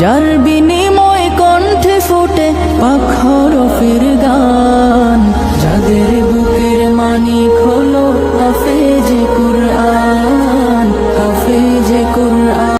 যার বিনিময় কণ্ঠে ফুটে পাখর ফিরে